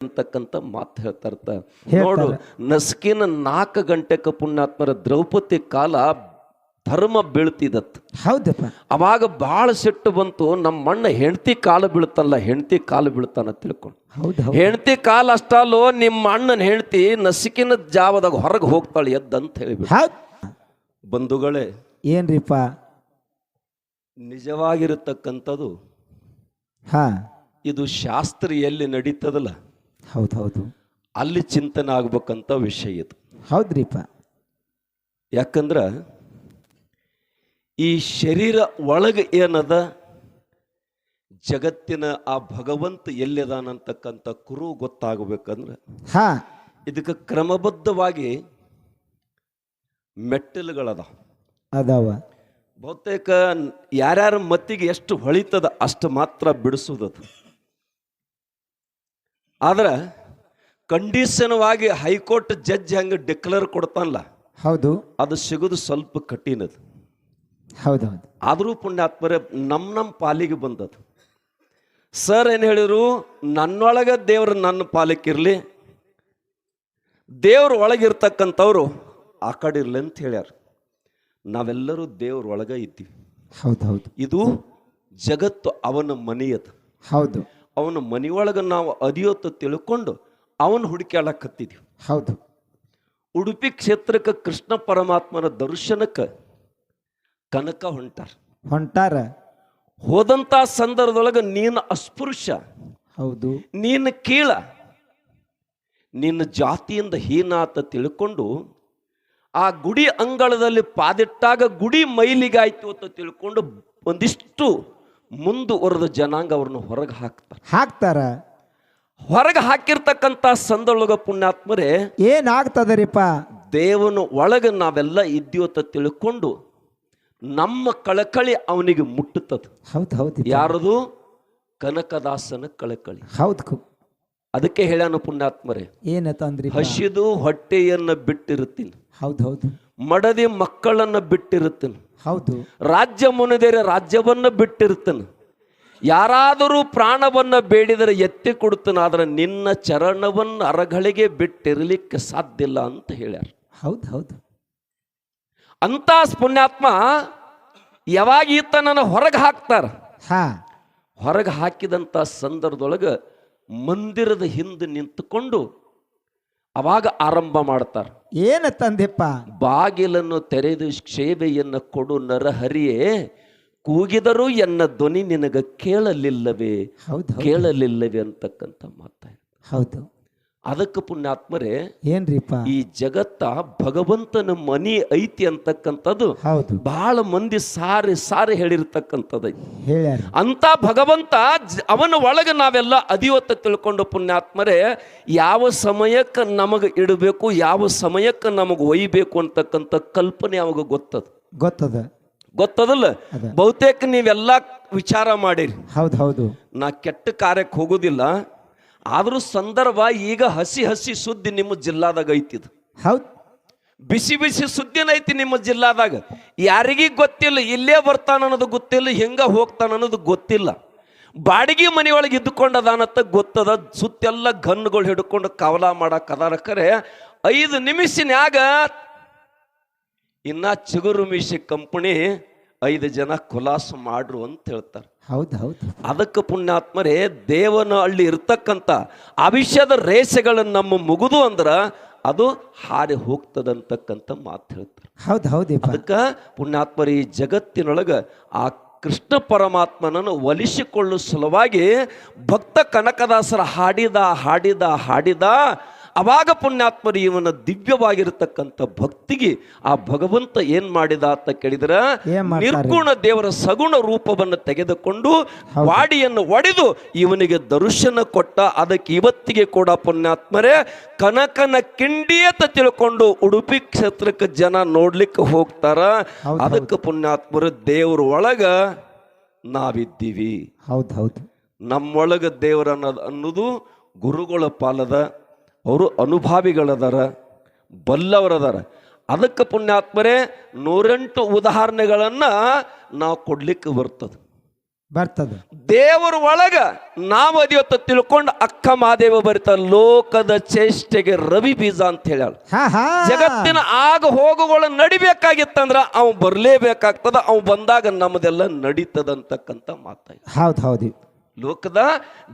ಅಂತಕ್ಕಂಥ ಮಾತು ಹೇಳ್ತಾ ಇರ್ತ. ನೋಡು ನಸ್ಕಿನ ನಾಲ್ಕು ಗಂಟೆಕ ಪುಣ್ಯಾತ್ಮರ ದ್ರೌಪದಿ ಕಾಲ ಧರ್ಮ ಬೀಳ್ತಿದತ್. ಹೌದಪ್ಪ. ಅವಾಗ ಭಾಳ ಸಿಟ್ಟು ಬಂತು ನಮ್ಮ ಮಣ್ಣ ಹೆಂಡತಿ ಕಾಲು ಬೀಳ್ತಲ್ಲ ಹೆಂಡತಿ ಕಾಲು ಬೀಳ್ತಾನ ತಿಳ್ಕೊಂಡು. ಹೌದು ಹೆಂಡತಿ ಕಾಲು ಅಷ್ಟಲ್ಲೋ ನಿಮ್ಮ ಅಣ್ಣನ ಹೆಂಡತಿ ನಸಿಕಿನ ಜಾವದಾಗ ಹೊರಗೆ ಹೋಗ್ತಾಳೆ ಎದ್ದಂತ ಹೇಳಿಬಿಟ್ಟು ಹೌದ್. ಬಂಧುಗಳೇ ಏನ್ರಿಪ್ಪ? ನಿಜವಾಗಿರತಕ್ಕಂಥದ್ದು ಹಾ. ಇದು ಶಾಸ್ತ್ರ ಎಲ್ಲಿ ನಡೀತದಲ್ಲ. ಹೌದು ಹೌದು. ಅಲ್ಲಿ ಚಿಂತನೆ ಆಗ್ಬೇಕಂತ ವಿಷಯ ಇದು. ಹೌದ್ರಿಪ್ಪ. ಯಾಕಂದ್ರೆ ಈ ಶರೀರ ಒಳಗೆ ಏನದ? ಜಗತ್ತಿನ ಆ ಭಗವಂತ ಎಲ್ಲಿದಾನಂತಕ್ಕಂಥ ಕುರು ಗೊತ್ತಾಗಬೇಕಂದ್ರೆ ಹಾ. ಇದಕ್ಕೆ ಕ್ರಮಬದ್ಧವಾಗಿ ಮೆಟ್ಟಲುಗಳದ ಅದಾವ. ಬಹುತೇಕ ಯಾರ್ಯಾರ ಮತ್ತಿಗೆ ಎಷ್ಟು ಹೊಳಿತದ ಅಷ್ಟು ಮಾತ್ರ ಬಿಡಿಸುವುದದು ಆದ್ರೆ ಕಂಡೀಷನ್ವಾಗಿ ಹೈಕೋರ್ಟ್ ಜಡ್ಜ್ ಹೆಂಗೆ ಡಿಕ್ಲೇರ್ ಕೊಡ್ತಾನಲ್ಲ ಹೌದು. ಅದು ಸಿಗೋದು ಸ್ವಲ್ಪ ಕಠಿಣದು ಹೌದು ಹೌದು. ಆದರೂ ಪುಣ್ಯಾತ್ಮರ ನಮ್ಮ ನಮ್ಮ ಪಾಲಿಗೆ ಬಂದದ್ದು. ಸರ್ ಏನು ಹೇಳಿದರು ನನ್ನೊಳಗೆ ದೇವ್ರು ನನ್ನ ಪಾಲಿಕ್ಕಿರಲಿ ದೇವ್ರ ಒಳಗಿರ್ತಕ್ಕಂಥವ್ರು ಆ ಕಡೆ ಇರ್ಲಿ ಅಂತ ಹೇಳ್ಯಾರ. ನಾವೆಲ್ಲರೂ ದೇವ್ರ ಒಳಗೆ ಇದ್ದೀವಿ. ಹೌದು ಹೌದು. ಇದು ಜಗತ್ತು ಅವನ ಮನೆಯದು. ಹೌದು. ಅವನ ಮನೆಯೊಳಗೆ ನಾವು ಅದಿಯೋತ ತಿಳ್ಕೊಂಡು ಅವನ ಹುಡುಕ್ಯಾಡಕತ್ತಿದ್ವಿ. ಹೌದು. ಉಡುಪಿ ಕ್ಷೇತ್ರಕ್ಕೆ ಕೃಷ್ಣ ಪರಮಾತ್ಮನ ದರ್ಶನಕ್ಕೆ ಕನಕ ಹೊಂಟಾರ. ಹೊಂಟಾರ? ಹೋದಂಥ ಸಂದರ್ಭದೊಳಗೆ ನೀನು ಅಸ್ಪೃಶ್ಯ. ಹೌದು. ನೀನು ಕೀಳ. ನಿನ್ನ ಜಾತಿಯಿಂದ ಹೀನಾತ ಅಂತ ತಿಳ್ಕೊಂಡು ಆ ಗುಡಿ ಅಂಗಳದಲ್ಲಿ ಪಾದಿಟ್ಟಾಗ ಗುಡಿ ಮೈಲಿಗಾಯ್ತು ಅಂತ ತಿಳ್ಕೊಂಡು ಒಂದಿಷ್ಟು ಮುಂದುವರೆದ ಜನಾಂಗ ಅವ್ರನ್ನ ಹೊರಗೆ ಹಾಕ್ತಾರೆ. ಹಾಕ್ತಾರ. ಹೊರಗೆ ಹಾಕಿರ್ತಕ್ಕಂಥ ಸಂದೊಳಗ ಪುಣ್ಯಾತ್ಮರೇ ಏನಾಗ್ತದರಿಪ್ಪ ದೇವನ ಒಳಗೆ ನಾವೆಲ್ಲ ಇದ್ಯೋತ ತಿಳ್ಕೊಂಡು ನಮ್ಮ ಕಳಕಳಿ ಅವನಿಗೆ ಮುಟ್ಟುತ್ತದೆ. ಹೌದು ಹೌದು ಯಾರದು? ಕನಕದಾಸನ ಕಳಕಳಿ. ಹೌದು ಅದಕ್ಕೆ ಹೇಳ್ಯಾನ ಪುಣ್ಯಾತ್ಮರೇ ಏನಂತಂದ್ರಿ ಹಸಿದು ಹೊಟ್ಟೆಯನ್ನ ಬಿಟ್ಟಿರುತ್ತೀನಿ. ಹೌದು ಹೌದು. ಮಡದಿ ಮಕ್ಕಳನ್ನ ಬಿಟ್ಟಿರುತ್ತೇನೆ. ಹೌದು. ರಾಜ್ಯ ಮುನಿದೇರೆ ರಾಜ್ಯವನ್ನ ಬಿಟ್ಟಿರ್ತನ. ಯಾರಾದರೂ ಪ್ರಾಣವನ್ನ ಬೇಡಿದರೆ ಎತ್ತಿ ಕೊಡ್ತಾನೆ ಆದ್ರೆ ನಿನ್ನ ಚರಣವನ್ನು ಅರಗಳಿಗೆ ಬಿಟ್ಟಿರಲಿಕ್ಕೆ ಸಾಧ್ಯ ಇಲ್ಲ ಅಂತ ಹೇಳ್ಯಾರ. ಹೌದು ಹೌದು. ಅಂತ ಪುಣ್ಯಾತ್ಮ ಯಾವಾಗ ಈತ ನನ್ನ ಹೊರಗೆ ಹಾಕ್ತಾರ? ಹಾ. ಹೊರಗೆ ಹಾಕಿದಂಥ ಸಂದರ್ಭದೊಳಗೆ ಮಂದಿರದ ಹಿಂದೆ ನಿಂತುಕೊಂಡು ಅವಾಗ ಆರಂಭ ಮಾಡ್ತಾರೆ. ಏನಂತಂದೆಪ್ಪ ಬಾಗಿಲನ್ನು ತೆರೆದು ಸೇವೆಯನ್ನು ಕೊಡು ನರಹರಿಯೇ ಕೂಗಿದರೂ ಎನ್ನ ಧ್ವನಿ ನಿನಗ ಕೇಳಲಿಲ್ಲವೇ? ಹೌದು ಕೇಳಲಿಲ್ಲವೇ ಅಂತಕ್ಕಂಥ ಮಾತಾಡ ಹೌದು. ಅದಕ್ಕೆ ಪುಣ್ಯಾತ್ಮರೇ ಏನ್ರಿಪ್ಪ? ಈ ಜಗತ್ತ ಭಗವಂತನ ಮನಿ ಐತಿ ಅಂತಕ್ಕಂಥದ್ದು ಹೌದು. ಬಹಳ ಮಂದಿ ಸಾರಿ ಸಾರಿ ಹೇಳಿರ್ತಕ್ಕಂಥದ್ದು ಹೇಳ್ಯಾರ. ಅಂತ ಭಗವಂತ ಅವನ ಒಳಗೆ ನಾವೆಲ್ಲ ಅದಿವತ್ತ ತಿಳ್ಕೊಂಡು ಪುಣ್ಯಾತ್ಮರೇ ಯಾವ ಸಮಯಕ್ಕೆ ನಮಗೆ ಇಡಬೇಕು ಯಾವ ಸಮಯಕ್ಕೆ ನಮಗೆ ಒಯ್ಬೇಕು ಅಂತಕ್ಕಂಥ ಕಲ್ಪನೆ ಅವಾಗ ಗೊತ್ತದ. ಗೊತ್ತದ. ಗೊತ್ತದಲ್ಲ. ಬಹುತೇಕ ನೀವೆಲ್ಲ ವಿಚಾರ ಮಾಡಿರಿ. ಹೌದು ಹೌದು. ನಾ ಕೆಟ್ಟ ಕಾರ್ಯಕ್ಕೆ ಹೋಗೋದಿಲ್ಲ. ಆದರೂ ಸಂದರ್ಭ ಈಗ ಹಸಿ ಹಸಿ ಸುದ್ದಿ ನಿಮ್ಮ ಜಿಲ್ಲಾದಾಗ ಐತಿದು. ಹೌದು. ಬಿಸಿ ಬಿಸಿ ಸುದ್ದಿನ ಐತಿ ನಿಮ್ಮ ಜಿಲ್ಲಾದಾಗ. ಯಾರಿಗೂ ಗೊತ್ತಿಲ್ಲ ಇಲ್ಲೇ ಬರ್ತಾನ ಅನ್ನೋದು ಗೊತ್ತಿಲ್ಲ ಹೆಂಗ ಹೋಗ್ತಾನ ಅನ್ನೋದು ಗೊತ್ತಿಲ್ಲ. ಬಾಡಿಗೆ ಮನೆಯೊಳಗೆ ಇದ್ದುಕೊಂಡದಾನತ್ತ ಗೊತ್ತದ ಸುತ್ತೆಲ್ಲ ಗನ್ಗಳು ಹಿಡ್ಕೊಂಡು ಕವಲ ಮಾಡಕ್ಕೆ ಅದಾರ. ಐದು ನಿಮಿಷನ್ಯಾಗ ಇನ್ನ ಚಿಗುರು ಮೀಸಿ ಕಂಪನಿ ಐದು ಜನ ಕುಲಾಸು ಮಾಡ್ರು ಅಂತ ಹೇಳ್ತಾರೆ. ಹೌದು ಹೌದು. ಅದಕ್ಕೆ ಪುಣ್ಯಾತ್ಮರೇ ದೇವನ ಹಳ್ಳಿ ಇರ್ತಕ್ಕಂಥ ಅವಿಷ್ಯದ ರೇಸೆಗಳನ್ನು ನಮ್ಮ ಮುಗಿದು ಅಂದ್ರೆ ಅದು ಹಾರಿ ಹೋಗ್ತದಂತಕ್ಕಂಥ ಮಾತು ಹೇಳ್ತಾರೆ. ಹೌದು ಹೌದು ಅದಕ್ಕೆ ಪುಣ್ಯಾತ್ಮರ ಈ ಜಗತ್ತಿನೊಳಗೆ ಆ ಕೃಷ್ಣ ಪರಮಾತ್ಮನನ್ನು ಒಲಿಸಿಕೊಳ್ಳುವ ಸಲುವಾಗಿ ಭಕ್ತ ಕನಕದಾಸರ ಹಾಡಿದ ಹಾಡಿದ ಹಾಡಿದ ಅವಾಗ ಪುಣ್ಯಾತ್ಮರು ಇವನ ದಿವ್ಯವಾಗಿರತಕ್ಕಂಥ ಭಕ್ತಿಗೆ ಆ ಭಗವಂತ ಏನ್ ಮಾಡಿದ ಅಂತ ಕೇಳಿದ್ರ? ನಿರ್ಗುಣ ದೇವರ ಸಗುಣ ರೂಪವನ್ನು ತೆಗೆದುಕೊಂಡು ವಾಡಿಯನ್ನು ಒಡೆದು ಇವನಿಗೆ ದರ್ಶನ ಕೊಟ್ಟ ಅದಕ್ಕೆ ಇವತ್ತಿಗೆ ಕೂಡ ಪುಣ್ಯಾತ್ಮರೇ ಕನಕನ ಕಿಂಡಿಯತ ಅಂತ ತಿಳ್ಕೊಂಡು ಉಡುಪಿ ಕ್ಷೇತ್ರಕ್ಕೆ ಜನ ನೋಡ್ಲಿಕ್ಕೆ ಹೋಗ್ತಾರ. ಅದಕ್ಕೆ ಪುಣ್ಯಾತ್ಮರು ದೇವ್ರ ಒಳಗ ನಾವಿದ್ದೀವಿ. ಹೌದು ಹೌದು. ನಮ್ಮೊಳಗ ದೇವರ ಅನ್ನೋದು ಅನ್ನೋದು ಗುರುಗಳ ಪಾಲದ ಅವರು ಅನುಭಾವಿಗಳದಾರ ಬಲ್ಲವರದಾರ. ಅದಕ್ಕೆ ಪುಣ್ಯಾತ್ಮರೇ ನೂರೆಂಟು ಉದಾಹರಣೆಗಳನ್ನು ನಾವು ಕೊಡ್ಲಿಕ್ಕೆ ಬರ್ತದೆ. ಬರ್ತದೆ. ದೇವರ ಒಳಗ ನಾವು ಅದಿವತ್ತು ತಿಳ್ಕೊಂಡು ಅಕ್ಕ ಮಹಾದೇವ ಬರಿತ ಲೋಕದ ಚೇಷ್ಟೆಗೆ ರವಿ ಬೀಜ ಅಂತ ಹೇಳ್ಯಾಳ. ಹಾ ಹಾ. ಜಗತ್ತಿನ ಆಗ ಹೋಗುಗಳು ನಡಿಬೇಕಾಗಿತ್ತಂದ್ರ ಅವ್ ಬರ್ಲೇಬೇಕಾಗ್ತದ ಅವ್ ಬಂದಾಗ ನಮ್ಮದೆಲ್ಲ ನಡೀತದಂತಕ್ಕಂಥ ಮಾತಾಯ್ತು. ಹೌದು ಹೌದು. ಲೋಕದ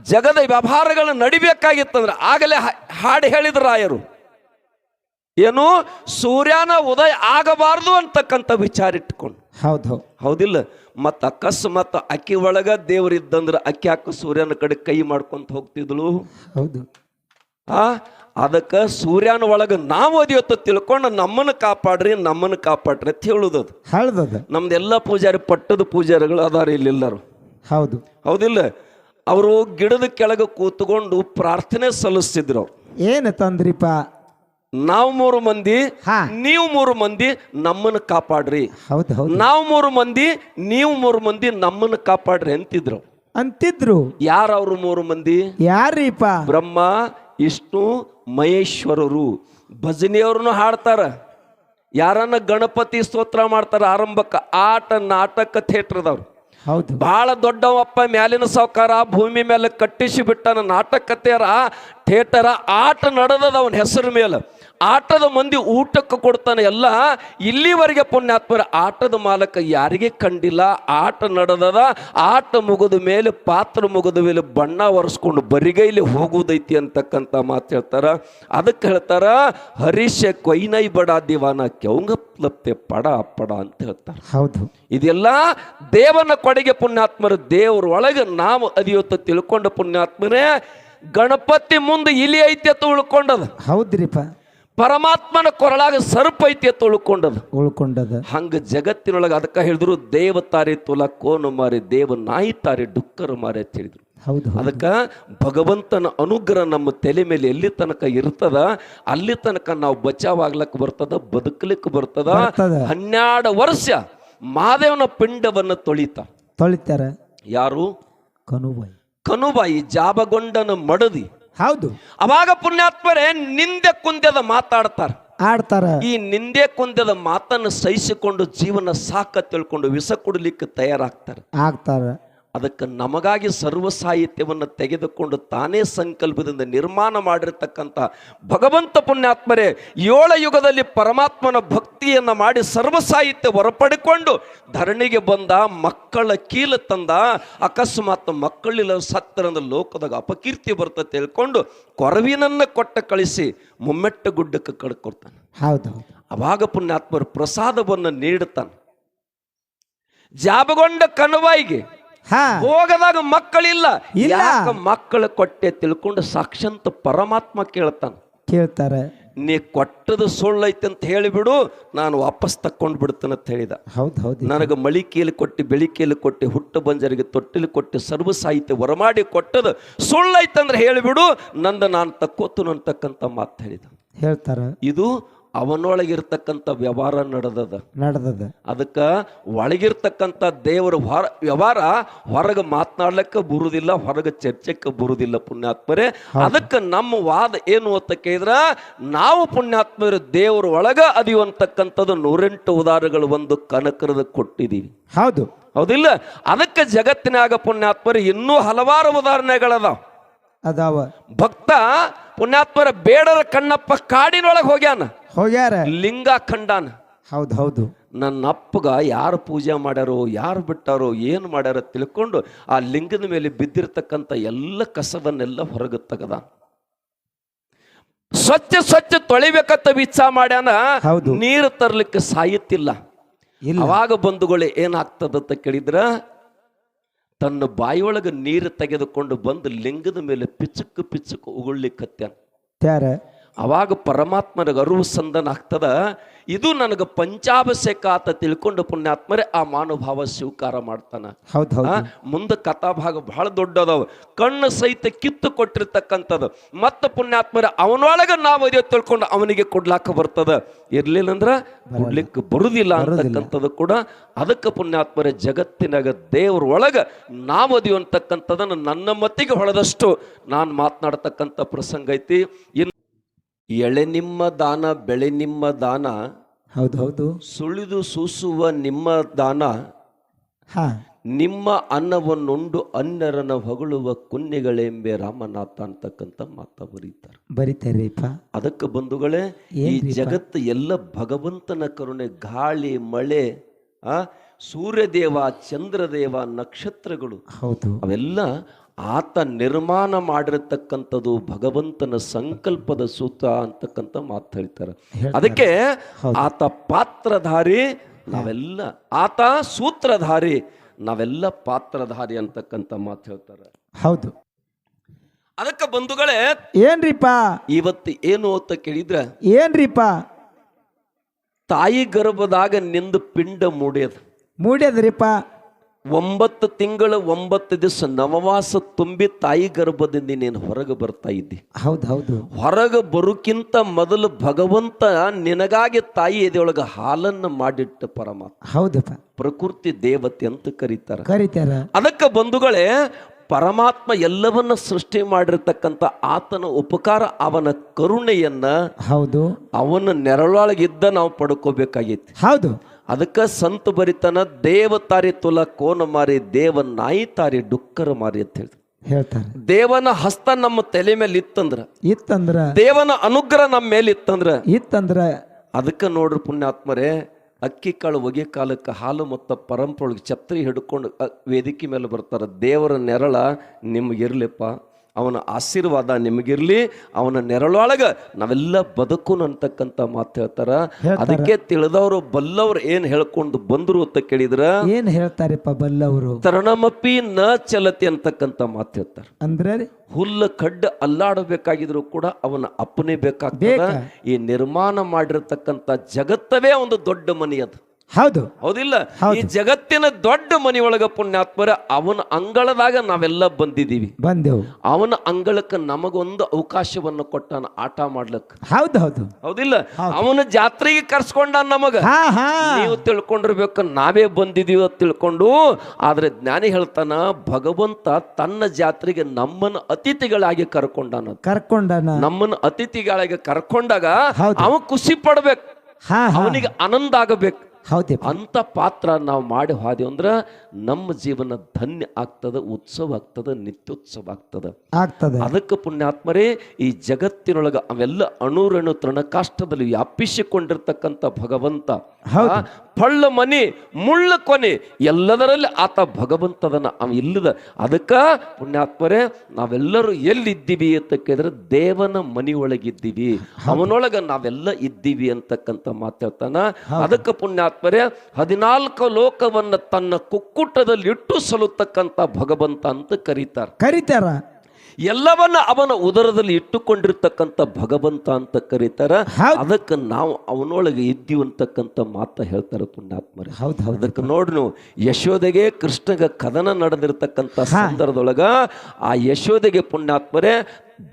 ಜಗದ ವ್ಯವಹಾರಗಳು ನಡಿಬೇಕಾಗಿತ್ತಂದ್ರೆ ಆಗಲೇ ಹಾಡು ಹೇಳಿದ ರಾಯರು. ಏನು? ಸೂರ್ಯನ ಉದಯ ಆಗಬಾರ್ದು ಅಂತಕ್ಕಂಥ ವಿಚಾರ ಇಟ್ಕೊಂಡು. ಹೌದು. ಹೌದು ಹೌದಿಲ್ಲ? ಮತ್ತು ಅಕಸ್ಮಾತ್ ಅಕ್ಕಿ ಒಳಗ ದೇವರಿದ್ದಂದ್ರೆ ಅಕ್ಕಿ ಹಾಕ ಸೂರ್ಯನ ಕಡೆ ಕೈ ಮಾಡ್ಕೊಂತ ಹೋಗ್ತಿದ್ಳು ಹೌದು. ಆ? ಅದಕ್ಕೆ ಸೂರ್ಯನ ಒಳಗೆ ನಾವು ಅದಿವತ್ತು ತಿಳ್ಕೊಂಡು ನಮ್ಮನ್ನು ಕಾಪಾಡ್ರಿ ನಮ್ಮನ್ನು ಕಾಪಾಡ್ರಿ ಅಂತ ಹೇಳುದು ಅದು. ಹಳ್ದದ. ನಮ್ದೆಲ್ಲ ಪೂಜಾರಿ ಪಟ್ಟದ ಪೂಜಾರಿಗಳು ಅದಾರ ಎಲ್ಲರೂ ಹೌದು. ಹೌದಿಲ್ಲ? ಅವರು ಗಿಡದ ಕೆಳಗೆ ಕೂತ್ಕೊಂಡು ಪ್ರಾರ್ಥನೆ ಸಲ್ಲಿಸ್ತಿದ್ರು ಅವ್ರು. ಏನು ತಂದ್ರಿಪ್ಪ? ನಾವು ಮೂರು ಮಂದಿ ಹಾ. ನೀವು ಮೂರು ಮಂದಿ ನಮ್ಮನ್ನು ಕಾಪಾಡ್ರಿ. ಹೌದು ಹೌದು. ನಾವು ಮೂರು ಮಂದಿ ನೀವು ಮೂರು ಮಂದಿ ನಮ್ಮನ್ನು ಕಾಪಾಡ್ರಿ ಅಂತಿದ್ರು. ಅಂತಿದ್ರು. ಯಾರು ಅವರು ಮೂರು ಮಂದಿ? ಯಾರೀಪ ಬ್ರಹ್ಮ ವಿಷ್ಣು ಮಹೇಶ್ವರರು. ಭಜನೆಯವ್ರನ್ನು ಹಾಡ್ತಾರ. ಯಾರನ್ನ ಗಣಪತಿ ಸ್ತೋತ್ರ ಮಾಡ್ತಾರ ಆರಂಭಕ್ಕೆ ಆಟ ನಾಟಕ ಥಿಯೇಟ್ರದವ್ರು. ಹೌದು. ಬಹಳ ದೊಡ್ಡವಪ್ಪ ಮ್ಯಾಲಿನ ಸಾವುಕಾರ ಭೂಮಿ ಮೇಲೆ ಕಟ್ಟಿಸಿ ಬಿಟ್ಟನ ನಾಟಕತೆಯರ ಥಿಯೇಟರ ಆಟ ನಡೆದದ ಅವನ ಹೆಸರು ಮೇಲೆ. ಆಟದ ಮಂದಿ ಊಟಕ್ಕೆ ಕೊಡ್ತಾನೆ ಎಲ್ಲ ಇಲ್ಲಿವರೆಗೆ ಪುಣ್ಯಾತ್ಮರ ಆಟದ ಮಾಲಕ ಯಾರಿಗೆ ಕಂಡಿಲ್ಲ. ಆಟ ನಡೆದದ ಆಟ ಮುಗಿದ ಮೇಲೆ ಪಾತ್ರ ಮುಗಿದ ಮೇಲೆ ಬಣ್ಣ ಒರೆಸ್ಕೊಂಡು ಬರಿಗೈಲಿ ಹೋಗುವುದೈತಿ ಅಂತಕ್ಕಂಥ ಮಾತು ಹೇಳ್ತಾರ. ಅದಕ್ಕೆ ಹೇಳ್ತಾರ ಹರೀಶ ಕೊಯ್ನೈ ಬಡ ದಿವಾನ ಕೆವಂಗಪ್ಲಪ್ತೆ ಪಡ ಪಡ ಅಂತ ಹೇಳ್ತಾರೆ. ಹೌದು. ಇದೆಲ್ಲ ದೇವನ ಕೊಡೆಗೆ ಪುಣ್ಯಾತ್ಮರು ದೇವ್ರ ಒಳಗೆ ನಾವು ಅದಿಯೋತ ತಿಳ್ಕೊಂಡ ಪುಣ್ಯಾತ್ಮರೇ ಗಣಪತಿ ಮುಂದೆ ಇಲಿ ಐತಿ ಅಂತ ಉಳ್ಕೊಂಡದ. ಹೌದ್ರಿಪ್ಪ. ಪರಮಾತ್ಮನ ಕೊರಳಾಗ ಸರ್ಪ ಐತಿ ಅಂತ ಉಳ್ಕೊಂಡದ. ಉಳ್ಕೊಂಡದ. ಹಂಗ ಜಗತ್ತಿನೊಳಗೆ ಅದಕ್ಕೆ ಹೇಳಿದ್ರು ದೇವ ತಾರಿ ತುಲ ಕೋನು ಮಾರಿ ದೇವ ನಾಯಿ ತಾರಿ ಡುಕ್ಕರು ಮಾರಿ ಅಂತ ಹೇಳಿದ್ರು. ಹೌದು ಅದಕ್ಕ ಭಗವಂತನ ಅನುಗ್ರಹ ನಮ್ಮ ತಲೆ ಮೇಲೆ ಎಲ್ಲಿ ತನಕ ಇರ್ತದ ಅಲ್ಲಿ ತನಕ ನಾವು ಬಚಾವಾಗ್ಲಕ್ಕೆ ಬರ್ತದ ಬದುಕಲಿಕ್ಕೆ ಬರ್ತದ ಬರ್ತದ. ಹನ್ನೆರಡು ವರ್ಷ ಮಹಾದೇವನ ಪಿಂಡವನ್ನು ತೊಳಿತ. ತೊಳಿತಾರ. ಯಾರು? ಕನುಬಾಯಿ ಕನುಬಾಯಿ ಜಾಬಗೊಂಡನ ಮಡದಿ. ಹೌದು. ಅವಾಗ ಪುಣ್ಯಾತ್ಮರೇ ನಿಂದೆ ಕುಂದ್ಯದ ಮಾತಾಡ್ತಾರ. ಆಡ್ತಾರ. ಈ ನಿಂದೆ ಕುಂದದ ಮಾತನ್ನು ಸಹಿಸಿಕೊಂಡು ಜೀವನ ಸಾಕ ತಿಳ್ಕೊಂಡು ವಿಷ ಕುಡಲಿಕ್ಕೆ ತಯಾರಾಗ್ತಾರೆ. ಆಗ್ತಾರ. ಅದಕ್ಕೆ ನಮಗಾಗಿ ಸರ್ವ ಸಾಹಿತ್ಯವನ್ನು ತೆಗೆದುಕೊಂಡು ತಾನೇ ಸಂಕಲ್ಪದಿಂದ ನಿರ್ಮಾಣ ಮಾಡಿರ್ತಕ್ಕಂಥ ಭಗವಂತ ಪುಣ್ಯಾತ್ಮರೇ ಏಳ ಯುಗದಲ್ಲಿ ಪರಮಾತ್ಮನ ಭಕ್ತಿಯನ್ನು ಮಾಡಿ ಸರ್ವ ಸಾಹಿತ್ಯ ಹೊರಪಡಿಕೊಂಡು ಧರಣಿಗೆ ಬಂದ ಮಕ್ಕಳ ಕೀಲ ತಂದ ಅಕಸ್ಮಾತ್ ಮಕ್ಕಳಿಲ್ಲ ಸತ್ತರಂದ ಲೋಕದಾಗ ಅಪಕೀರ್ತಿ ಬರ್ತದೆ ತಿಳ್ಕೊಂಡು ಕೊರವಿನನ್ನು ಕೊಟ್ಟ ಕಳಿಸಿ ಮುಮ್ಮೆಟ್ಟ ಗುಡ್ಡಕ್ಕೆ ಕಡ್ಕೊಡ್ತಾನೆ ಹೌದು. ಅವಾಗ ಪುಣ್ಯಾತ್ಮರು ಪ್ರಸಾದವನ್ನು ನೀಡುತ್ತಾನೆ. ಜಾಬಗೊಂಡ ಕಣವಾಯಿಗೆ ಹೋಗದಾಗ ಮಕ್ಕಳಿಲ್ಲ. ಇಲ್ಲ. ಮಕ್ಕಳು ಕೊಟ್ಟೆ ತಿಳ್ಕೊಂಡು ಸಾಕ್ಷಾತ್ ಪರಮಾತ್ಮ ಕೇಳ್ತಾನ. ಕೇಳ್ತಾರೆ. ನೀ ಕೊಟ್ಟದು ಸುಳ್ಳೈತೆ ಅಂತ ಹೇಳಿಬಿಡು ನಾನು ವಾಪಸ್ ತಕ್ಕೊಂಡು ಬಿಡ್ತೇನೆ ಅಂತ ಹೇಳಿದ. ಹೌದು ಹೌದು. ನನಗೆ ಮಳಿಕೆಯಲ್ಲಿ ಕೊಟ್ಟು ಬೆಳಿಕೆಯಲ್ಲಿ ಕೊಟ್ಟು ಹುಟ್ಟು ಬಂಜರಿಗೆ ತೊಟ್ಟಿಲಿ ಕೊಟ್ಟು ಸರ್ವ ಸಾಹಿತ್ಯ ಹೊರಮಾಡಿ ಕೊಟ್ಟದು ಸುಳ್ಳೈತಂದ್ರೆ ಹೇಳಿಬಿಡು ನಂದ ನಾನು ತಕ್ಕೋತು ಅಂತಕ್ಕಂಥ ಮಾತು ಹೇಳಿದ. ಹೇಳ್ತಾರ. ಇದು ಅವನೊಳಗಿರ್ತಕ್ಕಂಥ ವ್ಯವಹಾರ ನಡೆದದ. ನಡೆದದ. ಅದಕ್ಕೆ ಒಳಗಿರ್ತಕ್ಕಂಥ ದೇವರ ಹೊರ ವ್ಯವಹಾರ ಹೊರಗೆ ಮಾತನಾಡ್ಲಿಕ್ಕೆ ಬರುವುದಿಲ್ಲ ಹೊರಗೆ ಚರ್ಚೆಕ್ಕೆ ಬರುವುದಿಲ್ಲ ಪುಣ್ಯಾತ್ಮರೇ. ಅದಕ್ಕೆ ನಮ್ಮ ವಾದ ಏನು ಅಂತ ಕೇಳಿದ್ರ ನಾವು ಪುಣ್ಯಾತ್ಮರು ದೇವರ ಒಳಗೆ ಅದಿವಂತಕ್ಕಂಥದ್ದು ಅಂತಕ್ಕಂಥದ್ದು ನೂರೆಂಟು ಉದಾಹರಣೆಗಳು ಒಂದು ಕನಕರದ ಕೊಟ್ಟಿದ್ದೀವಿ ಹೌದು. ಹೌದಿಲ್ಲ? ಅದಕ್ಕೆ ಜಗತ್ತಿನಾಗ ಪುಣ್ಯಾತ್ಮರು ಇನ್ನೂ ಹಲವಾರು ಉದಾಹರಣೆಗಳದಾವ. ಅದಾವ. ಭಕ್ತ ಪುಣ್ಯಾತ್ಮರ ಬೇಡರ ಕಣ್ಣಪ್ಪ ಕಾಡಿನೊಳಗೆ ಹೋಗ್ಯಾನ. ಹೋಗ್ಯಾರ? ಲಿಂಗ ಖಂಡಾನ ಹೌದು ಹೌದು. ನನ್ನ ಅಪ್ಪಗ ಯಾರು ಪೂಜೆ ಮಾಡ್ಯಾರೋ ಯಾರು ಬಿಟ್ಟಾರೋ ಏನು ಮಾಡ್ಯಾರ ತಿಳ್ಕೊಂಡು ಆ ಲಿಂಗದ ಮೇಲೆ ಬಿದ್ದಿರ್ತಕ್ಕಂಥ ಎಲ್ಲ ಕಸವನ್ನೆಲ್ಲ ಹೊರಗೆ ತೆಗದ. ಸ್ವಚ್ಛ ಸ್ವಚ್ಛ ತೊಳಿಬೇಕಂತ ವಿಚ್ಚ ಮಾಡ್ಯಾನ ಹೌದು. ನೀರು ತರ್ಲಿಕ್ಕೆ ಸಾಯುತ್ತಿಲ್ಲ. ಅವಾಗ ಬಂಧುಗಳು ಏನಾಗ್ತದಂತ ಕೇಳಿದ್ರ ತನ್ನ ಬಾಯಿಯೊಳಗೆ ನೀರು ತೆಗೆದುಕೊಂಡು ಬಂದು ಲಿಂಗದ ಮೇಲೆ ಪಿಚುಕು ಪಿಚುಕು ಉಗುಳ್ಲಿಕ್ಕತ್ಯಾನ ತ್ಯಾರ ಅವಾಗ ಪರಮಾತ್ಮನಿಗೆ ಅರಿವು ಸಂದನ ಆಗ್ತದ. ಇದು ನನಗೆ ಪಂಚಾಭಿಷೇಕ ಆತ ತಿಳ್ಕೊಂಡು ಪುಣ್ಯಾತ್ಮರೇ ಆ ಮಾನುಭಾವ ಸ್ವೀಕಾರ ಮಾಡ್ತಾನ. ಮುಂದೆ ಕಥಾಭಾಗ ಬಹಳ ದೊಡ್ಡದವ. ಕಣ್ಣು ಸಹಿತ ಕಿತ್ತು ಕೊಟ್ಟಿರ್ತಕ್ಕಂಥದ್ದು ಮತ್ತೆ ಪುಣ್ಯಾತ್ಮರ ಅವನೊಳಗೆ ನಾವು ಅದೇ ತಿಳ್ಕೊಂಡು ಅವನಿಗೆ ಕೊಡ್ಲಾಕ ಬರ್ತದ. ಇರ್ಲಿಲ್ಲ ಅಂದ್ರ ಕೊಡ್ಲಿಕ್ಕೆ ಬರುದಿಲ್ಲ ಅಂತಕ್ಕಂಥದ್ದು ಕೂಡ ಅದಕ್ಕೆ ಪುಣ್ಯಾತ್ಮರ ಜಗತ್ತಿನಾಗ ದೇವ್ರ ಒಳಗೆ ನಾವು ಅಂತಕ್ಕಂಥದನ್ನು ನನ್ನ ಮತ್ತಿಗೆ ಹೊಳೆದಷ್ಟು ನಾನು ಮಾತನಾಡ್ತಕ್ಕಂಥ ಪ್ರಸಂಗ ಐತಿ. ಇನ್ನು ಎಳೆ ನಿಮ್ಮ ದಾನ ಬೆಳೆ ನಿಮ್ಮ ದಾನ. ಹೌದು ಹೌದು. ಸುಳಿದು ಸೂಸುವ ನಿಮ್ಮ ದಾನ. ಹಾ. ನಿಮ್ಮ ಅನ್ನವನ್ನುಂಡು ಅನ್ಯರನ ಹೊಗಳುವ ಕುನ್ನಿಗಳೆಂಬೆ ರಾಮನಾಥ ಅಂತಕ್ಕಂಥ ಮಾತ ಬರೀತಾರೆ. ಬರೀತಾರೆ ಅದಕ್ಕೆ ಬಂಧುಗಳೇ ಈ ಜಗತ್ತು ಎಲ್ಲ ಭಗವಂತನ ಕರುಣೆ ಗಾಳಿ ಮಳೆ ಆ ಸೂರ್ಯದೇವ ಚಂದ್ರದೇವ ನಕ್ಷತ್ರಗಳು. ಹೌದು. ಅವೆಲ್ಲ ಆತ ನಿರ್ಮಾಣ ಮಾಡಿರತಕ್ಕಂಥದ್ದು ಭಗವಂತನ ಸಂಕಲ್ಪದ ಸೂತ್ರ ಅಂತಕ್ಕಂಥ ಮಾತು ಹೇಳ್ತಾರೆ. ಅದಕ್ಕೆ ಆತ ಪಾತ್ರಧಾರಿ ನಾವೆಲ್ಲ ಆತ ಸೂತ್ರಧಾರಿ ನಾವೆಲ್ಲ ಪಾತ್ರಧಾರಿ ಅಂತಕ್ಕಂಥ ಮಾತು ಹೇಳ್ತಾರೆ. ಹೌದು. ಅದಕ್ಕೆ ಬಂಧುಗಳೇ ಏನ್ರಿಪ್ಪ? ಇವತ್ತು ಏನು ಅಂತ ಕೇಳಿದ್ರೆ ಏನ್ರಿಪ್ಪ? ತಾಯಿ ಗರ್ಭದಾಗ ನಿಂದು ಪಿಂಡ ಮೂಡ್ಯದ. ಮೂಡ್ಯದ್ರಿಪ್ಪ? ಒಂಬತ್ತು ತಿಂಗಳು ಒಂಬತ್ತು ದಿವಸ ನವವಾಸ ತುಂಬಿ ತಾಯಿ ಗರ್ಭದಿಂದ ನೀನು ಹೊರಗೆ ಬರ್ತಾ ಇದ್ದಿ. ಹೌದು ಹೌದು. ಹೊರಗೆ ಬರೋಕ್ಕಿಂತ ಮೊದಲು ಭಗವಂತ ನಿನಗಾಗಿ ತಾಯಿ ಎದೆಯೊಳಗೆ ಹಾಲನ್ನು ಮಾಡಿಟ್ಟ ಪರಮಾತ್ಮ. ಹೌದಪ್ಪ. ಪ್ರಕೃತಿ ದೇವತೆ ಅಂತ ಕರೀತಾರೆ. ಕರಿತಾರ. ಅದಕ್ಕೆ ಬಂಧುಗಳೇ ಪರಮಾತ್ಮ ಎಲ್ಲವನ್ನ ಸೃಷ್ಟಿ ಮಾಡಿರ್ತಕ್ಕಂಥ ಆತನ ಉಪಕಾರ ಅವನ ಕರುಣೆಯನ್ನ ಹೌದು. ಅವನ ನೆರಳೊಳಗಿದ್ದ ನಾವು ಪಡ್ಕೋಬೇಕಾಗೈತಿ. ಹೌದು. ಅದಕ್ಕೆ ಸಂತ ಬರಿತನ ದೇವ ತಾರಿ ತುಲ ಕೋನ ಮಾರಿ ದೇವ ನಾಯಿ ತಾರಿ ಡುಕ್ಕರ ಮಾರಿ ಅಂತ ಹೇಳಿದ್ರು ಹೇಳ್ತಾರೆ. ದೇವನ ಹಸ್ತ ನಮ್ಮ ತಲೆ ಮೇಲೆ ಇತ್ತಂದ್ರ. ಇತ್ತಂದ್ರ ದೇವನ ಅನುಗ್ರಹ ನಮ್ಮ ಮೇಲೆ ಇತ್ತಂದ್ರ. ಇತ್ತಂದ್ರ ಅದಕ್ಕೆ ನೋಡ್ರಿ ಪುಣ್ಯಾತ್ಮರೇ ಅಕ್ಕಿ ಕಾಳು ಒಗೆ ಕಾಲಕ್ಕೆ ಹಾಲು ಮತ್ತು ಪರಂಪರೊಳಗೆ ಛತ್ರಿ ಹಿಡ್ಕೊಂಡು ವೇದಿಕೆ ಮೇಲೆ ಬರ್ತಾರೆ. ದೇವರ ನೆರಳ ನಿಮಗಿರ್ಲಿಪ್ಪ ಅವನ ಆಶೀರ್ವಾದ ನಿಮಗಿರ್ಲಿ ಅವನ ನೆರಳೊಳಗ ನಾವೆಲ್ಲ ಬದುಕು ಅಂತಕ್ಕಂಥ ಮಾತು ಹೇಳ್ತಾರ. ಅದಕ್ಕೆ ತಿಳಿದವರು ಬಲ್ಲವರು ಏನ್ ಹೇಳ್ಕೊಂಡು ಬಂದ್ರು ಅಂತ ಕೇಳಿದ್ರ? ಏನ್ ಹೇಳ್ತಾರಪ್ಪ ಬಲ್ಲವರು? ತರಣಮಪ್ಪಿ ನ ಚಲತಿ ಅಂತಕ್ಕಂಥ ಮಾತು ಹೇಳ್ತಾರೆ. ಅಂದ್ರೆ? ಹುಲ್ಲ ಹುಲ್ಲು ಕಡ್ಡ ಅಲ್ಲಾಡಬೇಕಾಗಿದ್ರು ಕೂಡ ಅವನ ಅಪ್ಪನೇ ಬೇಕಾಗ್ತದ. ಈ ನಿರ್ಮಾಣ ಮಾಡಿರತಕ್ಕಂತ ಜಗತ್ತವೇ ಒಂದು ದೊಡ್ಡ ಮನಿ ಅದು. ಹೌದು. ಹೌದಿಲ್ಲ. ಈ ಜಗತ್ತಿನ ದೊಡ್ಡ ಮನಿಯೊಳಗ ಪುಣ್ಯಾತ್ಮರ ಅವನ ಅಂಗಳದಾಗ ನಾವೆಲ್ಲ ಬಂದಿದ್ದೀವಿ. ಬಂದೆವು. ಅವನ ಅಂಗಳಕ್ಕೆ ನಮಗೊಂದು ಅವಕಾಶವನ್ನು ಕೊಟ್ಟಾನ ಆಟ ಮಾಡ್ಲಕ್ ಹೌದು ಹೌದು. ಹೌದಿಲ್ಲ. ಅವನ ಜಾತ್ರೆಗೆ ಕರ್ಸ್ಕೊಂಡ ನಮಗ. ನೀವು ತಿಳ್ಕೊಂಡಿರ್ಬೇಕು ನಾವೇ ಬಂದಿದೀವಿ ಅಂತ ತಿಳ್ಕೊಂಡು ಆದ್ರೆ ಜ್ಞಾನಿ ಹೇಳ್ತಾನ ಭಗವಂತ ತನ್ನ ಜಾತ್ರೆಗೆ ನಮ್ಮನ್ನ ಅತಿಥಿಗಳಾಗಿ ಕರ್ಕೊಂಡಾನ. ಕರ್ಕೊಂಡನ. ನಮ್ಮನ್ನ ಅತಿಥಿಗಳಾಗಿ ಕರ್ಕೊಂಡಾಗ. ಅವ ಖುಷಿ ಪಡ್ಬೇಕು. ಅವನಿಗೆ ಆನಂದ ಆಗಬೇಕು. ಹೌದಪ್ಪ ಅಂತ ಪಾತ್ರ ನಾವು ಮಾಡಿ ಹಾದಿ ಅಂದ್ರೆ ನಮ್ಮ ಜೀವನ ಧನ್ಯ ಆಗ್ತದ ಉತ್ಸವ ಆಗ್ತದ ನಿತ್ಯೋತ್ಸವ ಆಗ್ತದ. ಆಗ್ತದೆ. ಅದಕ್ಕೆ ಪುಣ್ಯಾತ್ಮರೇ ಈ ಜಗತ್ತಿನೊಳಗೆ ಅವೆಲ್ಲ ಅಣುರಣು ತೃಣಕಾಷ್ಟದಲ್ಲಿ ವ್ಯಾಪಿಸಿಕೊಂಡಿರ್ತಕ್ಕಂಥ ಭಗವಂತ. ಹೌದು. ಪಳ್ಳ ಮನಿ ಮುಳ್ಳ ಕೊನೆ ಎಲ್ಲದರಲ್ಲಿ ಆತ ಭಗವಂತದನ ಅವ ಇಲ್ಲದ. ಅದಕ್ಕ ಪುಣ್ಯಾತ್ಮರೇ ನಾವೆಲ್ಲರೂ ಎಲ್ಲಿದ್ದೀವಿ ಅಂತ ಕೇಳಿದ್ರೆ ದೇವನ ಮನಿಯೊಳಗಿದ್ದೀವಿ. ಅವನೊಳಗ ನಾವೆಲ್ಲ ಇದ್ದೀವಿ ಅಂತಕ್ಕಂಥ ಮಾತಾಡ್ತಾನ ಅದಕ್ಕೆ ಪುಣ್ಯಾತ್ಮರೇ ಹದಿನಾಲ್ಕು ಲೋಕವನ್ನ ತನ್ನ ಕುಕ್ಕುಟದಲ್ಲಿ ಇಟ್ಟು ಸಲುತ್ತಕ್ಕಂಥ ಭಗವಂತ ಅಂತ ಕರೀತಾರೆ. ಕರಿತಾರ. ಎಲ್ಲವನ್ನ ಅವನ ಉದರದಲ್ಲಿ ಇಟ್ಟುಕೊಂಡಿರ್ತಕ್ಕಂಥ ಭಗವಂತ ಅಂತ ಕರೀತಾರ. ಅದಕ್ಕೆ ನಾವು ಅವನೊಳಗೆ ಇದ್ದೀವಿ ಅಂತಕ್ಕಂಥ ಮಾತ ಹೇಳ್ತಾರ ಪುಣ್ಯಾತ್ಮರ. ಹೌದು ಅದಕ್ಕೆ ನೋಡ್ರಿ ನೀವು ಯಶೋದೆಗೆ ಕೃಷ್ಣಗ ಕದನ ನಡೆದಿರ್ತಕ್ಕಂಥ ಸಂದರ್ಭದೊಳಗ ಆ ಯಶೋದೆಗೆ ಪುಣ್ಯಾತ್ಮರೇ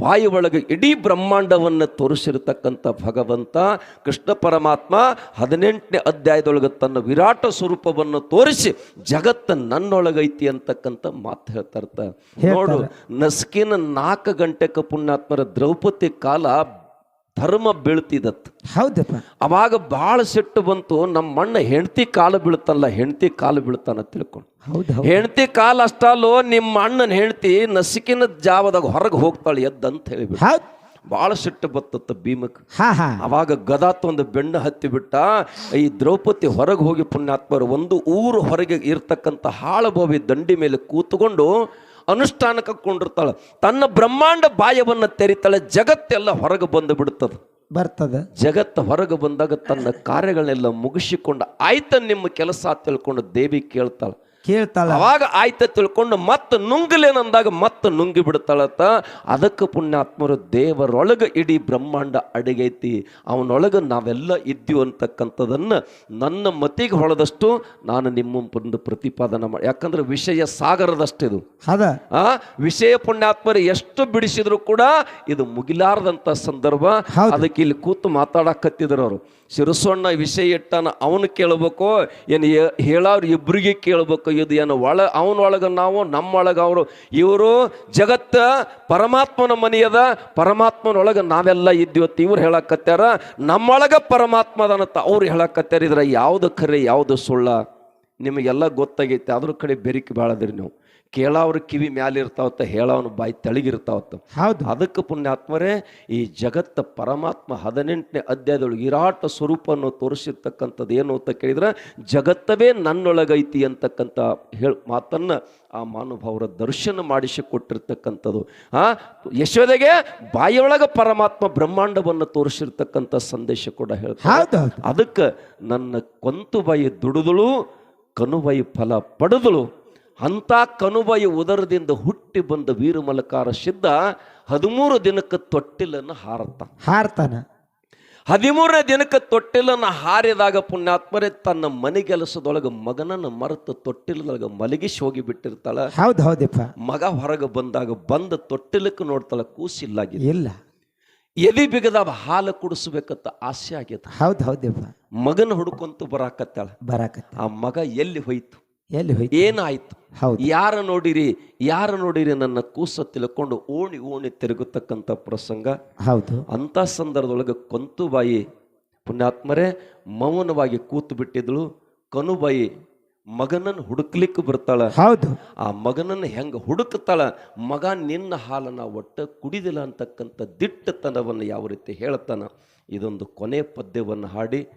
ಬಾಯಿ ಒಳಗೆ ಇಡೀ ಬ್ರಹ್ಮಾಂಡವನ್ನು ತೋರಿಸಿರ್ತಕ್ಕಂಥ ಭಗವಂತ ಕೃಷ್ಣ ಪರಮಾತ್ಮ ಹದಿನೆಂಟನೇ ಅಧ್ಯಾಯದೊಳಗೆ ತನ್ನ ವಿರಾಟ ಸ್ವರೂಪವನ್ನು ತೋರಿಸಿ ಜಗತ್ತ ನನ್ನೊಳಗೈತಿ ಅಂತಕ್ಕಂಥ ಮಾತು ಹೇಳ್ತಾ ಇರ್ತ ನೋಡು ನಸ್ಕಿನ ನಾಲ್ಕು ಗಂಟೆಕ ಪುಣ್ಯಾತ್ಮರ ದ್ರೌಪದಿ ಕಾಲ ಧರ್ಮ ಬೀಳ್ತಿದತ್ತು ಹೌದಪ್ಪ. ಅವಾಗ ಭಾಳ ಸಿಟ್ಟು ಬಂತು ನಮ್ಮ ಮಣ್ಣ ಹೆಂಡತಿ ಕಾಲು ಬೀಳ್ತಲ್ಲ ಹೆಂಡತಿ ಕಾಲು ಬೀಳ್ತಾನ ತಿಳ್ಕೊಂಡು. ಹೌದು ಹೆಂಡತಿ ಕಾಲು ಅಷ್ಟಲ್ಲೋ ನಿಮ್ಮ ಅಣ್ಣನ ಹೆಂಡತಿ ನಸಿಕಿನ ಜಾವದಾಗ ಹೊರಗೆ ಹೋಗ್ತಾಳೆ ಎದ್ದಂತ ಹೇಳಿಬಿಟ್ಟು ಬಹಳ ಭಾಳ ಸಿಟ್ಟು ಬತ್ತತ್ತ ಭೀಮಕ್. ಹಾ ಹಾ. ಅವಾಗ ಗದಾ ಒಂದು ಬೆಣ್ಣ ಹತ್ತಿ ಬಿಟ್ಟ ಈ ದ್ರೌಪದಿ ಹೊರಗೆ ಹೋಗಿ ಪುಣ್ಯಾತ್ಮರು ಒಂದು ಊರು ಹೊರಗೆ ಇರ್ತಕ್ಕಂಥ ಹಾಳಭವಿ ದಂಡಿ ಮೇಲೆ ಕೂತ್ಕೊಂಡು ಅನುಷ್ಠಾನಕ್ಕೆ ಕೊಂಡಿರ್ತಾಳೆ ತನ್ನ ಬ್ರಹ್ಮಾಂಡ ಬಾಯವನ್ನು ತೆರಿತಾಳೆ ಜಗತ್ತೆಲ್ಲ ಹೊರಗೆ ಬಂದು ಬಿಡುತ್ತದೆ ಬರ್ತದೆ. ಜಗತ್ತು ಹೊರಗೆ ಬಂದಾಗ ತನ್ನ ಕಾರ್ಯಗಳನ್ನೆಲ್ಲ ಮುಗಿಸಿಕೊಂಡು ಆಯ್ತ ನಿಮ್ಮ ಕೆಲಸ ತಿಳ್ಕೊಂಡು ದೇವಿ ಕೇಳ್ತಾಳೆ ಕೇಳ್ತಾಳ. ಅವಾಗ ಆಯ್ತ ತಿಳ್ಕೊಂಡು ಮತ್ತೆ ನುಂಗಲೇನಂದಾಗ ಮತ್ತೆ ನುಂಗಿ ಬಿಡ್ತಾಳತ್ತ ಅದಕ್ಕೆ ಪುಣ್ಯಾತ್ಮರು ದೇವರೊಳಗೆ ಇಡೀ ಬ್ರಹ್ಮಾಂಡ ಅಡಿಗೈತಿ. ಅವನೊಳಗೆ ನಾವೆಲ್ಲ ಇದ್ದೀವಿ ಅಂತಕ್ಕಂಥದನ್ನು ನನ್ನ ಮತಿಗೆ ಹೊಳೆದಷ್ಟು ನಾನು ನಿಮ್ಮ ಒಂದು ಪ್ರತಿಪಾದನೆ ಮಾಡಿ ಯಾಕಂದ್ರೆ ವಿಷಯ ಸಾಗರದಷ್ಟಿದು ಅದ ಆ ವಿಷಯ ಪುಣ್ಯಾತ್ಮರು ಎಷ್ಟು ಬಿಡಿಸಿದ್ರು ಕೂಡ ಇದು ಮುಗಿಲಾರದಂತ ಸಂದರ್ಭ. ಅದಕ್ಕೆ ಇಲ್ಲಿ ಕೂತು ಮಾತಾಡಕತ್ತಿದ್ರು ಅವರು. ಶಿರಸೊಣ್ಣ ವಿಷಯ ಇಟ್ಟಾನ, ಅವನು ಕೇಳಬೇಕು, ಏನು ಹೇಳೋರು ಇಬ್ಬರಿಗೆ ಕೇಳಬೇಕು ಇದು ಏನು ಒಳ, ಅವನೊಳಗೆ ನಾವು, ನಮ್ಮೊಳಗೆ ಅವರು. ಇವರು ಜಗತ್ತ ಪರಮಾತ್ಮನ ಮನೆಯದ ಪರಮಾತ್ಮನೊಳಗೆ ನಾವೆಲ್ಲ ಇದ್ದೀವತ್ತು ಇವ್ರು ಹೇಳಕತ್ಯಾರ. ನಮ್ಮೊಳಗೆ ಪರಮಾತ್ಮ ಅದನ್ನತ್ತ ಅವ್ರು ಹೇಳಕತ್ಯಾರ. ಇದ್ರ ಯಾವುದು ಖರೆ, ಯಾವುದು ಸುಳ್ಳ, ನಿಮಗೆಲ್ಲ ಗೊತ್ತಾಗೈತೆ. ಅದ್ರ ಕಡೆ ಬೆರಿಕೆ ಬಾಳದ್ರಿ ನೀವು. ಕೇಳಾವ್ರ ಕಿವಿ ಮ್ಯಾಲೆ ಇರ್ತಾವತ್ತ ಹೇಳವನ ಬಾಯಿ ತೆಳಗಿರ್ತಾವತ್ತ. ಹೌದು. ಅದಕ್ಕೆ ಪುಣ್ಯಾತ್ಮರೇ ಈ ಜಗತ್ತ ಪರಮಾತ್ಮ ಹದಿನೆಂಟನೇ ಅಧ್ಯಾಯದೊಳಗೆ ವಿರಾಟ ಸ್ವರೂಪವನ್ನು ತೋರಿಸಿರ್ತಕ್ಕಂಥದ್ದು ಏನು ಅಂತ ಕೇಳಿದ್ರೆ ಜಗತ್ತವೇ ನನ್ನೊಳಗೈತಿ ಅಂತಕ್ಕಂಥ ಹೇಳ್ ಮಾತನ್ನು ಆ ಮಹಾನುಭಾವರ ದರ್ಶನ ಮಾಡಿಸಿಕೊಟ್ಟಿರ್ತಕ್ಕಂಥದ್ದು ಆ ಯಶೋದೆಗೆ ಬಾಯಿಯೊಳಗೆ ಪರಮಾತ್ಮ ಬ್ರಹ್ಮಾಂಡವನ್ನು ತೋರಿಸಿರ್ತಕ್ಕಂಥ ಸಂದೇಶ ಕೂಡ ಹೇಳ್ತಾರೆ. ಅದಕ್ಕೆ ನನ್ನ ಕೊಂತು ಬಾಯಿ ದುಡಿದಳು ಕನುಬಾಯಿ ಫಲ ಪಡೆದಳು. ಅಂಥ ಕನುಬಾಯಿ ಉದರದಿಂದ ಹುಟ್ಟಿ ಬಂದ ವೀರಮಲಕಾರ ಸಿದ್ಧ ಹದಿಮೂರು ದಿನಕ್ಕೆ ತೊಟ್ಟಿಲನ್ನು ಹಾರತ ಹಾರ್ತಾನ ಹದಿಮೂರನೇ ದಿನಕ್ಕೆ ತೊಟ್ಟಿಲನ್ನು ಹಾರಿದಾಗ ಪುಣ್ಯಾತ್ಮರೇ ತನ್ನ ಮನೆಗೆಲಸದೊಳಗೆ ಮಗನನ್ನು ಮರೆತು ತೊಟ್ಟಿಲದೊಳಗೆ ಮಲಗಿಸಿ ಹೋಗಿ ಬಿಟ್ಟಿರ್ತಾಳ. ಹೌದು ಹೌದಪ್ಪ. ಮಗ ಹೊರಗೆ ಬಂದಾಗ ಬಂದ ತೊಟ್ಟಿಲಕ್ಕೆ ನೋಡ್ತಾಳ ಕೂಸಿಲ್ಲಾಗಿದೆ. ಇಲ್ಲ. ಎದಿ ಬಿಗದ ಹಾಲು ಕುಡಿಸ್ಬೇಕಂತ ಆಸೆ ಆಗೈತೆ ಹೌದು ಹೌದಪ್ಪ. ಮಗನ ಹುಡ್ಕೊಂತ ಬರಾಕತ್ತಾಳ. ಬರಾಕತ್ತ ಆ ಮಗ ಎಲ್ಲಿ ಹೋಯ್ತು? ಎಲ್ಲಿ ಹೋಯ್ತು? ಏನಾಯ್ತು? ಹೌದು. ಯಾರ ನೋಡಿರಿ? ಯಾರ ನೋಡಿರಿ ನನ್ನ ಕೂಸ ತಿಳ್ಕೊಂಡು ಓಣಿ ಓಣಿ ತಿರುಗತಕ್ಕಂಥ ಪ್ರಸಂಗ? ಹೌದು. ಅಂಥ ಸಂದರ್ಭದೊಳಗೆ ಕೊಂತುಬಾಯಿ ಪುಣ್ಯಾತ್ಮರೇ ಮೌನವಾಗಿ ಕೂತು ಬಿಟ್ಟಿದ್ಳು. ಕನುಬಾಯಿ ಮಗನನ್ನು ಹುಡುಕ್ಲಿಕ್ಕೆ ಬರ್ತಾಳ. ಹೌದು. ಆ ಮಗನನ್ನು ಹೆಂಗೆ ಹುಡುಕ್ತಾಳ? ಮಗ ನಿನ್ನ ಹಾಲನ್ನ ಒಟ್ಟ ಕುಡಿದಿಲ್ಲ ಅಂತಕ್ಕಂಥ ದಿಟ್ಟತನವನ್ನು ಯಾವ ರೀತಿ ಹೇಳ್ತಾನ? ಇದೊಂದು ಕೊನೆ ಪದ್ಯವನ್ನು ಹಾಡಿ.